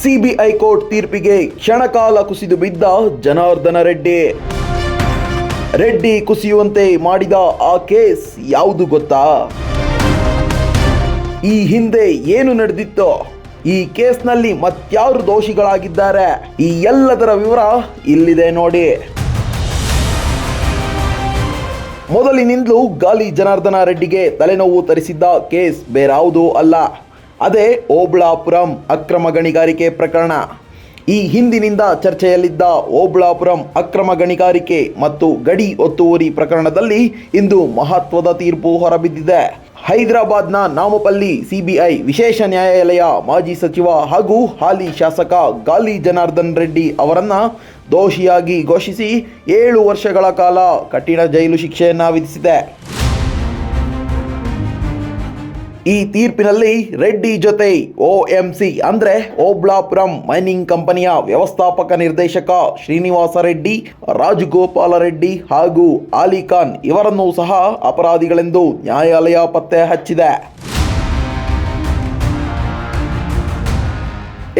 CBI court ತೀರ್ಪಿಗೆ ಕ್ಷಣಕಾಲ ಕುಸಿದು ಬಿದ್ದ ಜನಾರ್ದನ ರೆಡ್ಡಿ. ರೆಡ್ಡಿ ಕುಸಿಯುವಂತೆ ಮಾಡಿದ ಆ ಕೇಸ್ ಯಾವುದು ಗೊತ್ತಾ? ಈ ಹಿಂದೆ ಏನು ನಡೆದಿತ್ತು, ಈ ಕೇಸ್ನಲ್ಲಿ ಮತ್ಯಾರು ದೋಷಿಗಳಾಗಿದ್ದಾರೆ, ಈ ಎಲ್ಲದರ ವಿವರ ಇಲ್ಲಿದೆ ನೋಡಿ. ಮೊದಲಿನಿಂದಲೂ ಗಾಲಿ ಜನಾರ್ದನ ರೆಡ್ಡಿಗೆ ತಲೆನೋವು ತರಿಸಿದ್ದ ಕೇಸ್ ಬೇರಾವುದೂ ಅಲ್ಲ. ಅದೇ ಓಬ್ಳಾಪುರಂ ಅಕ್ರಮ ಗಣಿಗಾರಿಕೆ ಪ್ರಕರಣ. ಈ ಹಿಂದಿನಿಂದ ಚರ್ಚೆಯಲ್ಲಿದ್ದ ಓಬ್ಳಾಪುರಂ ಅಕ್ರಮ ಗಣಿಗಾರಿಕೆ ಮತ್ತು ಗಡಿ ಒತ್ತುವರಿ ಪ್ರಕರಣದಲ್ಲಿ ಇಂದು ಮಹತ್ವದ ತೀರ್ಪು ಹೊರಬಿದ್ದಿದೆ. ಹೈದರಾಬಾದ್ನ ನಾಮಪಲ್ಲಿ ಸಿಬಿಐ ವಿಶೇಷ ನ್ಯಾಯಾಲಯ ಮಾಜಿ ಸಚಿವ ಹಾಗೂ ಹಾಲಿ ಶಾಸಕ ಗಾಲಿ ಜನಾರ್ದನ್ ರೆಡ್ಡಿ ಅವರನ್ನ ದೋಷಿಯಾಗಿ ಘೋಷಿಸಿ ಏಳು ವರ್ಷಗಳ ಕಾಲ ಕಠಿಣ ಜೈಲು ಶಿಕ್ಷೆಯನ್ನ ವಿಧಿಸಿದೆ. ಈ ತೀರ್ಪಿನಲ್ಲಿ ರೆಡ್ಡಿ ಜೊತೆ ಓಎಂಸಿ ಅಂದ್ರೆ ಓಬ್ಲಾಪುರಂ ಮೈನಿಂಗ್ ಕಂಪನಿಯ ವ್ಯವಸ್ಥಾಪಕ ನಿರ್ದೇಶಕ ಶ್ರೀನಿವಾಸ ರೆಡ್ಡಿ, ರಾಜಗೋಪಾಲ ರೆಡ್ಡಿ ಹಾಗೂ ಆಲಿ ಖಾನ್ ಇವರನ್ನು ಸಹ ಅಪರಾಧಿಗಳೆಂದು ನ್ಯಾಯಾಲಯ ಪತ್ತೆ ಹಚ್ಚಿದೆ.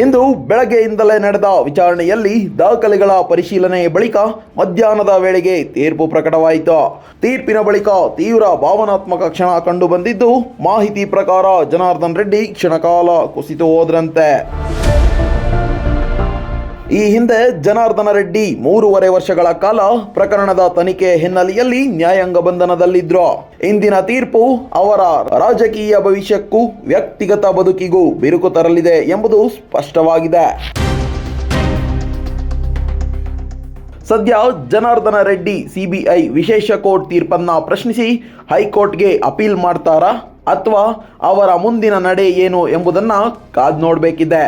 ಇಂದು ಬೆಳಗ್ಗೆಯಿಂದಲೇ ನಡೆದ ವಿಚಾರಣೆಯಲ್ಲಿ ದಾಖಲೆಗಳ ಪರಿಶೀಲನೆ ಬಳಿಕ ಮಧ್ಯಾಹ್ನದ ವೇಳೆಗೆ ತೀರ್ಪು ಪ್ರಕಟವಾಯಿತು. ತೀರ್ಪಿನ ಬಳಿಕ ತೀವ್ರ ಭಾವನಾತ್ಮಕ ಕ್ಷಣ ಕಂಡುಬಂದಿದ್ದು ಮಾಹಿತಿ ಪ್ರಕಾರ ಜನಾರ್ದನ್ ರೆಡ್ಡಿ ಕ್ಷಣಕಾಲ ಕುಸಿತು ಹೋದ್ರಂತೆ ಈ ಹಿಂದೆ ಜನಾರ್ದನ ರೆಡ್ಡಿ ಮೂರುವರೆ ವರ್ಷಗಳ ಕಾಲ ಪ್ರಕರಣದ ತನಿಖೆ ಹಿನ್ನೆಲೆಯಲ್ಲಿ ನ್ಯಾಯಾಂಗ ಬಂಧನದಲ್ಲಿದ್ರು. ಇಂದಿನ ತೀರ್ಪು ಅವರ ರಾಜಕೀಯ ಭವಿಷ್ಯಕ್ಕೂ ವ್ಯಕ್ತಿಗತ ಬದುಕಿಗೂ ಬಿರುಕು ತರಲಿದೆ ಎಂಬುದು ಸ್ಪಷ್ಟವಾಗಿದೆ. ಸದ್ಯ ಜನಾರ್ದನ ರೆಡ್ಡಿ ಸಿಬಿಐ ವಿಶೇಷ ಕೋರ್ಟ್ ತೀರ್ಪನ್ನ ಪ್ರಶ್ನಿಸಿ ಹೈಕೋರ್ಟ್ಗೆ ಅಪೀಲ್ ಮಾಡ್ತಾರಾ ಅಥವಾ ಅವರ ಮುಂದಿನ ನಡೆ ಏನು ಎಂಬುದನ್ನ ಕಾದ್ ನೋಡಬೇಕಿದೆ.